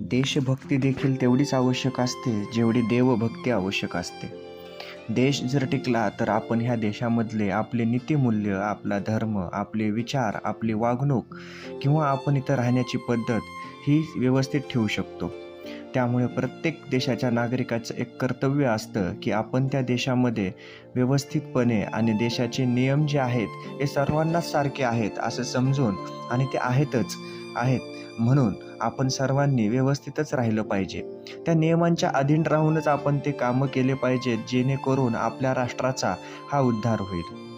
देशभक्ती देखील तेवढीच आवश्यक असते जेवढी देवभक्ती आवश्यक असते. देश जर टिकला तर आपण ह्या देशामधले आपले नीतिमूल्य आपला धर्म आपले विचार आपली वागणूक किंवा आपण इथं राहण्याची पद्धत ही व्यवस्थित ठेवू शकतो. त्यामुळे प्रत्येक देशाच्या नागरिकाचं एक कर्तव्य असतं की आपण त्या देशामध्ये व्यवस्थितपणे आणि देशाचे नियम जे आहेत हे सर्वांनाच सारखे आहेत असं समजून आणि ते आहेतच. आहेत. म्हणून आपण सर्वांनी व्यवस्थितच राहिलं पाहिजे. त्या नियमांच्या अधीन राहूनच आपण ते कामं केले पाहिजेत जेणेकरून आपल्या राष्ट्राचा हा उद्धार होईल.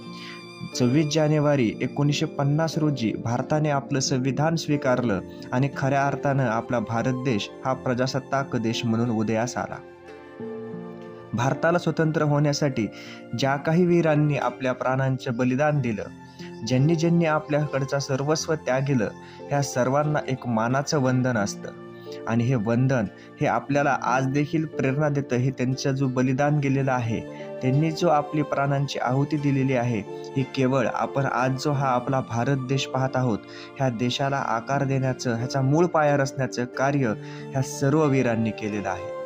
सव्वीस जानेवारी एकोणीसशे पन्नास रोजी भारताने आपलं संविधान स्वीकारलं आणि खऱ्या अर्थानं आपला भारत देश हा प्रजासत्ताक देश म्हणून उदयास आला. भारताला स्वतंत्र होण्यासाठी ज्या काही वीरांनी आपल्या प्राणांचं बलिदान दिलं ज्यांनी ज्यांनी आपल्याकडचा सर्वस्व त्यागिलं ह्या सर्वांना एक मानाचं वंदन असतं. आणि हे वंदन हे आपल्याला आज देखील प्रेरणा देतं. हे त्यांचं जो बलिदान गेलेलं आहे त्यांनी जो आपली प्राणांची आहुती दिलेली आहे ही केवळ आपण आज जो हा आपला भारत देश पाहत आहोत ह्या देशाला आकार देण्याचं ह्याचा मूळ पाया रचण्याचं कार्य ह्या सर्व वीरांनी केलेलं आहे.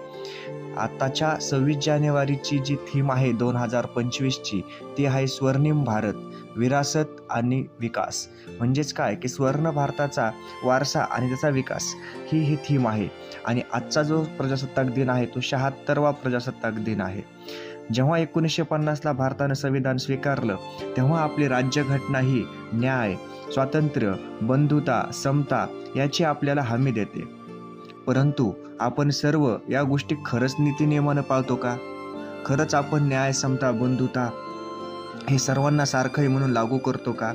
आताच्या सव्वीस जानेवारीची जी थीम आहे दोन हजार पंचवीसची ती आहे स्वर्णिम भारत. विरासत आणि विकास. म्हणजेच काय? की स्वर्ण भारताचा वारसा आणि त्याचा विकास. ही ही थीम आहे. आणि आजचा जो प्रजासत्ताक दिन आहे तो शहात्तरवा प्रजासत्ताक दिन आहे. जेव्हा एकोणीसशे पन्नासला भारतानं संविधान स्वीकारलं तेव्हा आपली राज्यघटना ही न्याय स्वातंत्र्य बंधुता समता याची आपल्याला हमी देते. परंतु आपण सर्व या गोष्टी खरंच नीतिनियमानं पाळतो का? खरंच आपण न्याय समता बंधुता हे सर्वांना सारखं आहे म्हणून लागू करतो का?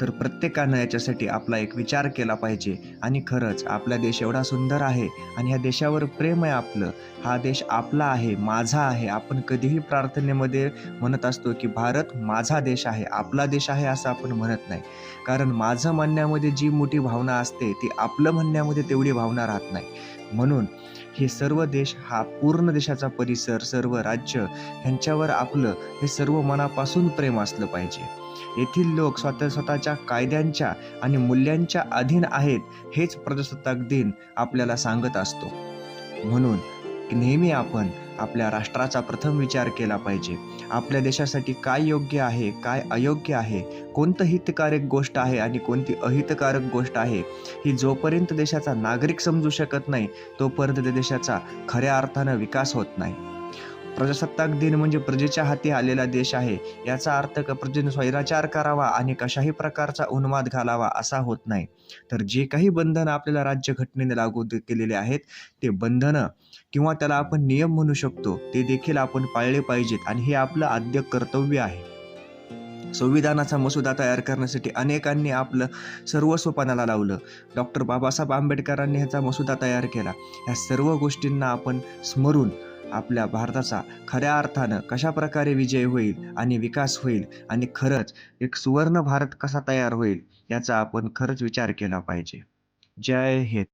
तर प्रत्येकानं याच्यासाठी आपला एक विचार केला पाहिजे. आणि खरंच आपला देश एवढा सुंदर आहे आणि ह्या देशावर प्रेम आहे आपलं. हा देश आपला आहे माझा आहे. आपण कधीही प्रार्थनेमध्ये म्हणत असतो की भारत माझा देश आहे आपला देश आहे असं आपण म्हणत नाही. कारण माझं म्हणण्यामध्ये जी मोठी भावना असते ती आपलं म्हणण्यामध्ये तेवढी भावना राहत नाही. म्हणून हे सर्व देश हा पूर्ण देशाचा परिसर सर्व राज्य ह्यांच्यावर आपलं हे सर्व मनापासून प्रेम असलं पाहिजे. येथील लोक स्वतः स्वतःच्या कायद्यांच्या आणि मूल्यांच्या अधीन आहेत हेच प्रजासत्ताक दिन आपल्याला सांगत असतो. म्हणून नेहमी आपण आपल्या राष्ट्राचा प्रथम विचार केला पाहिजे. आपल्या देशासाठी काय योग्य आहे काय अयोग्य आहे कोणतं हितकारक गोष्ट आहे आणि कोणती अहितकारक गोष्ट आहे ही जोपर्यंत देशाचा नागरिक समजू शकत नाही तोपर्यंत त्या देशाचा खऱ्या अर्थानं विकास होत नाही. प्रजासत्ताक दिन म्हणजे प्रजेच्या हाती आलेला देश आहे. याचा अर्थ प्रजेने स्वैराचार करावा आणि कशाही प्रकारचा उन्माद घालावा असा होत नाही. तर जे काही बंधनं आपल्याला राज्यघटनेने लागू केलेले आहेत ते बंधनं किंवा त्याला आपण नियम म्हणू शकतो ते देखील आपण पाळले पाहिजेत आणि हे आपलं आद्य कर्तव्य आहे. संविधानाचा मसुदा तयार करण्यासाठी अनेकांनी आपलं सर्वस्व पणाला लावलं. डॉक्टर बाबासाहेब आंबेडकरांनी ह्याचा मसुदा तयार केला. ह्या सर्व गोष्टींना आपण स्मरून आपल्या भारताचा खऱ्या अर्थानं कशा प्रकारे विजय होईल आणि विकास होईल आणि खरंच एक सुवर्ण भारत कसा तयार होईल याचा आपण खरंच विचार केला पाहिजे. जय हिंद.